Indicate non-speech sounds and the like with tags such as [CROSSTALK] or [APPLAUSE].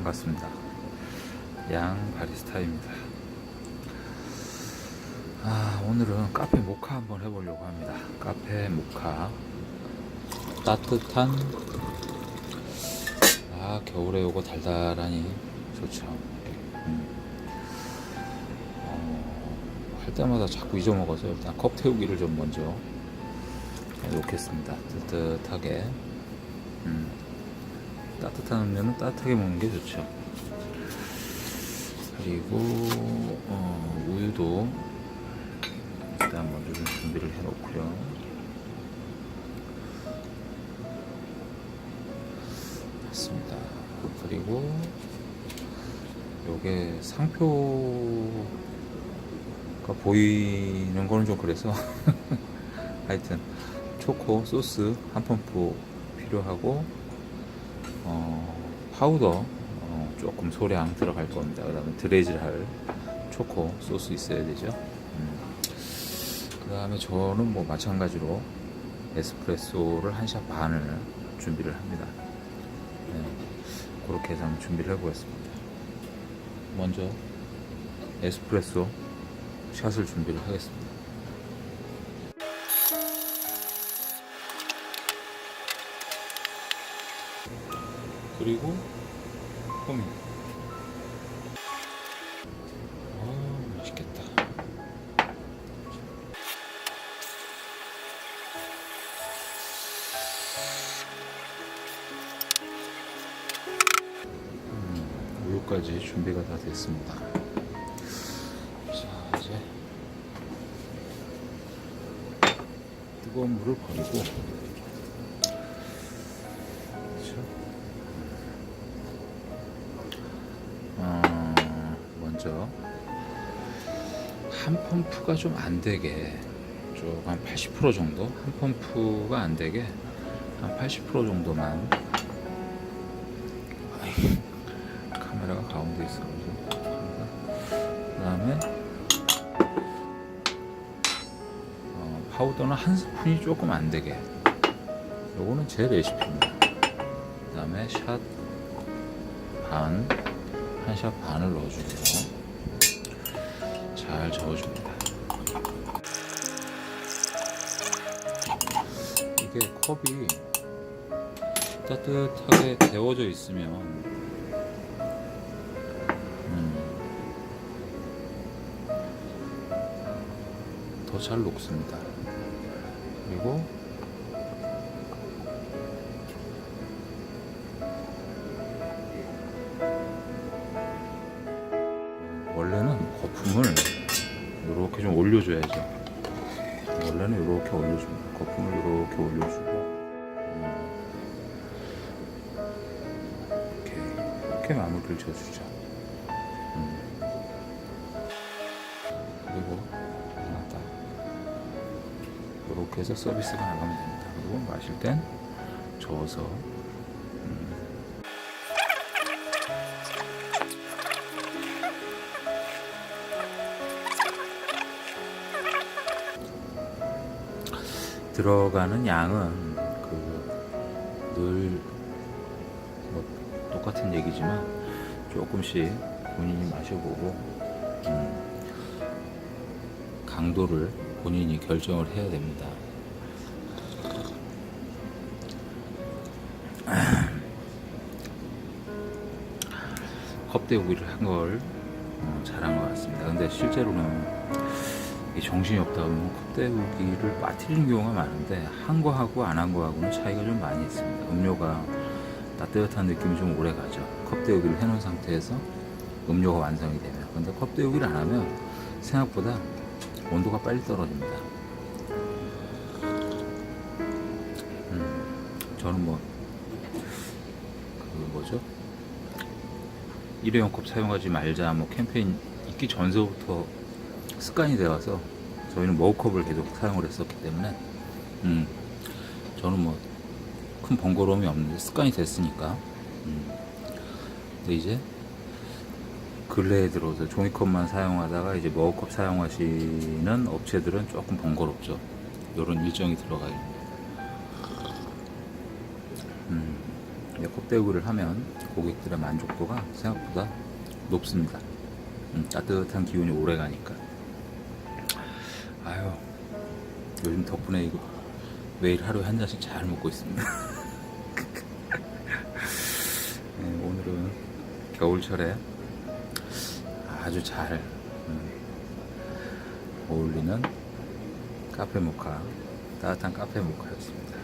반갑습니다. 양 바리스타입니다. 아, 오늘은 카페 모카 한번 해보려고 합니다. 카페 모카. 따뜻한, 아, 겨울에 요거 달달하니 좋죠. 음. 어, 할 때마다 자꾸 잊어먹어서 일단 컵 태우기를 좀 먼저 놓겠습니다. 뜨뜻하게. 음. 따뜻한 음료는 따뜻하게 먹는 게 좋죠. 그리고 어, 우유도 일단 먼저 좀 준비를 해 놓고요. 됐습니다. 그리고 요게 상표가 보이는 거는 좀 그래서 [LAUGHS] 하여튼 초코 소스 한 펌프 필요하고 어, 파우더 어, 조금 소량 들어갈 겁니다. 그 다음에 드레이즈를 할 초코 소스 있어야 되죠. 그 다음에 저는 뭐 마찬가지로 에스프레소를 한 샷 반을 준비를 합니다. 네, 그렇게 해서 한번 준비를 해보겠습니다. 먼저 에스프레소 샷을 준비를 하겠습니다. 그리고 호미. 아 맛있겠다. 음, 우유까지 준비가 다 됐습니다. 자 이제 뜨거운 물을 버리고 한 펌프가 좀 안 되게 좀한 80% 정도? 한 펌프가 안 되게 한 80% 정도만. 카메라가 가운데 있어가지고. 그 다음에 어, 파우더는 한 스푼이 조금 안 되게. 요거는 제 레시피입니다. 그 다음에 샷 반, 한 샷 반을 넣어주고요. 잘 저어줍니다. 이게 컵이 따뜻하게 데워져 있으면 음, 더잘 녹습니다. 그리고 원래는 거품을 이렇게 좀 올려줘야죠. 원래는 이렇게 올려줍니다. 거품을 이렇게 올려주고 음, 이렇게 이렇게 마무리를 지어주죠. 음. 그리고 하나 딱 이렇게 해서 서비스가 나가면 됩니다. 그리고 마실 땐 저어서 들어가는 양은 그늘 뭐 똑같은 얘기지만 조금씩 본인이 마셔보고 음, 강도를 본인이 결정을 해야 됩니다. [CLEARS THROAT] 컵대우기를 한걸 어, 잘한 것 같습니다. 근데 실제로는 이 정신이 없다 보면 컵대우기를 빠뜨리는 경우가 많은데 한 거하고 안 한 거하고는 차이가 좀 많이 있습니다. 음료가 따뜻한 느낌이 좀 오래 가죠. 컵대 우기를 해놓은 상태에서 음료가 완성이 되면. 근데 컵대 우기를 안 하면 생각보다 온도가 빨리 떨어집니다. 음, 저는 뭐, 그 뭐죠? 일회용 컵 사용하지 말자 뭐 캠페인 있기 전서부터 습관이 되어서 저희는 머그컵을 계속 사용을 했었기 때문에 음, 저는 뭐 큰 번거로움이 없는데 습관이 됐으니까 음. 근데 이제 근래에 들어서 종이컵만 사용하다가 이제 머그컵 사용하시는 업체들은 조금 번거롭죠 이런 일정이 들어가요 음, 이제 컵대구를 하면 고객들의 만족도가 생각보다 높습니다. 음, 따뜻한 기운이 오래 가니까. 요즘 덕분에 이거 매일 하루에 한 잔씩 잘 먹고 있습니다. [LAUGHS] 네, 오늘은 겨울철에 아주 잘 음, 어울리는 카페 모카, 따뜻한 카페 모카였습니다.